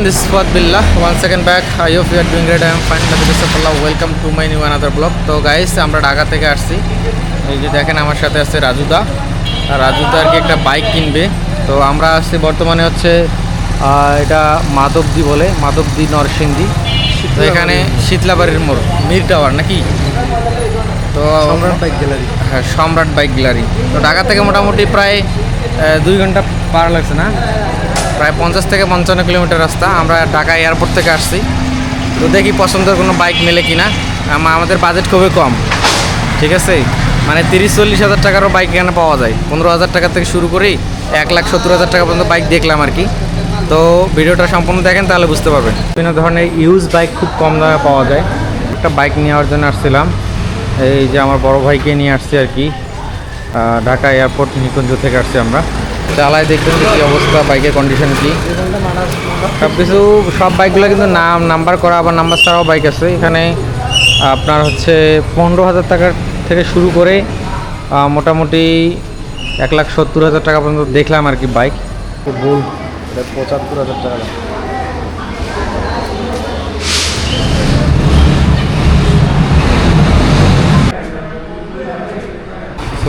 This is Fuad Billah. Once again back. I hope you are doing great. I am fine. By the grace of Allah, welcome to my new another blog. তো guys আমরা ঢাকা থেকে আসছি এই যে দেখেন আমার সাথে আছে রাজুদা আর রাজুদা আর কি একটা বাইক কিনবে তো আমরা আসছি বর্তমানে হচ্ছে এটা মাধবদি বলে মাধবদি নরসিংদী তো এখানে শীতলাবাড়ির মোড় মির টাওয়ার নাকি তো সম্রাট বাইক গ্যালারি হ্যাঁ সম্রাট বাইক গ্যালারি তো ঢাকা থেকে মোটামুটি প্রায় দুই ঘণ্টা পার লাগছে না প্রায় পঞ্চাশ থেকে পঞ্চান্ন কিলোমিটার রাস্তা। আমরা ঢাকা এয়ারপোর্ট থেকে আসছি। তো দেখি পছন্দের কোনো বাইক মেলে কি না আমাদের বাজেট খুবই কম। ঠিক আছে? মানে তিরিশ, চল্লিশ হাজার টাকারও বাইক এখানে পাওয়া যায়। পনেরো হাজার টাকা থেকে শুরু করেই এক লাখ সত্তর হাজার টাকা পর্যন্ত বাইক দেখলাম আর কি। তো ভিডিওটা সম্পূর্ণ দেখেন, তাহলে বুঝতে পারবেন। বিভিন্ন ধরনের ইউজ বাইক খুব কম দামে পাওয়া যায়। একটা বাইক নেওয়ার জন্য আসছিলাম। এই যে আমার বড় ভাইকে নিয়ে আসছি আর কি। ঢাকা এয়ারপোর্ট নিকুঞ্জ থেকে আসছি আমরা। চালায় দেখবেন যে কী অবস্থা, বাইকের কন্ডিশন কি। সব কিছু সব বাইকগুলো কিন্তু নাম নাম্বার করা, আবার নাম্বার ছাড়াও বাইক আছে। এখানে আপনার হচ্ছে পনেরো হাজার টাকার থেকে শুরু করে মোটামুটি এক লাখ সত্তর হাজার টাকা পর্যন্ত দেখলাম আর কি বাইক। ভুল পঁচাত্তর হাজার টাকা।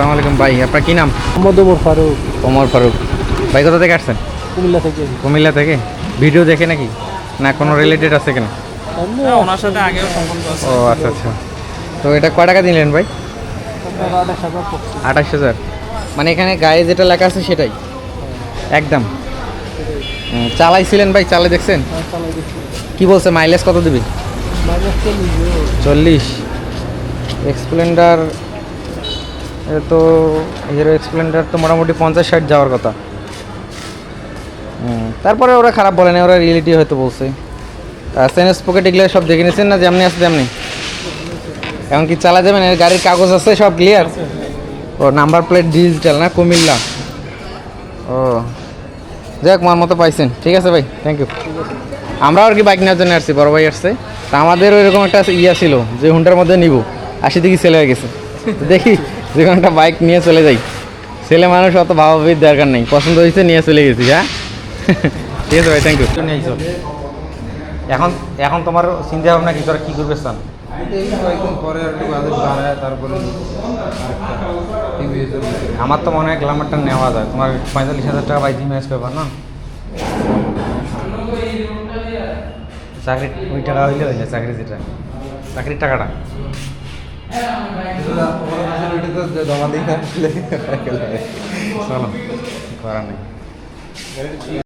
আসসালামু আলাইকুম ভাই আপনার কী নাম? মোহাম্মদ ওমর ফারুক। ওমর ফারুক। ভাই কোথা থেকে আসছেন? কুমিল্লা থেকে। কুমিল্লা থেকে? ভিডিও দেখে নাকি? না কোনো রিলেটেড আছে কেন? ওনার সাথে আগেও সম্পর্ক আছে। ও আচ্ছা আচ্ছা। তো এটা কয় টাকা দিলেন ভাই? আঠাশ হাজার মানে এখানে গায়ে যেটা লেখা আছে সেটাই? একদম। চালাইছিলেন ভাই চালাই দেখছেন? হ্যাঁ, কি বলছে মাইলেজ কত দিবি? চল্লিশ। এক্সপ্লেন্ডার তো হিরো এক্সপ্লেন্ডার তো মোটামুটি পঞ্চাশ ষাট যাওয়ার কথা। তারপরে ওরা খারাপ বলে না ওরা রিয়েলিটি হয়তো বলছে। সেনেস পকেট এগুলো সব দেখে নিয়েছেন না? যেমনি আছে তেমনি। এমনকি চালা যাবেন? এর গাড়ির কাগজ আছে সব ক্লিয়ার ও নাম্বার প্লেট ডিজিটাল না? কুমিল্লা। ও, যাক, মার মতো পাইছেন। ঠিক আছে ভাই থ্যাংক ইউ আমরাও আর কি বাইক নেওয়ার জন্য আসছি, বড় ভাই আসছে। তা আমাদের ওইরকম একটা ইয়া ছিল, যে হুন্ডার মধ্যে নিব। আশি দিকে ছেলে হয়ে গেছে? দেখি। যে কোনো একটা বাইক নিয়ে চলে যাই। ছেলে মানুষ অত ভাবাভির দরকার নেই। পছন্দ হয়েছে নিয়ে চলে গেছি হ্যাঁ? ঠিক আছে ভাই থ্যাংক ইউ এখন এখন তোমার চিন্তা ভাবনা কি? তোরা কী করবে মধ্যে। আমার তো মনে হয় গ্লামারটা নেওয়া যায়। তোমার পঁয়তাল্লিশ হাজার টাকা বাইক ম্যাচ পেপার না? চাকরি, ওই টাকা হইলে হইলে চাকরি যেটা। চাকরির টাকাটা। জমা দিয়ে আসলে চলো করার নেই।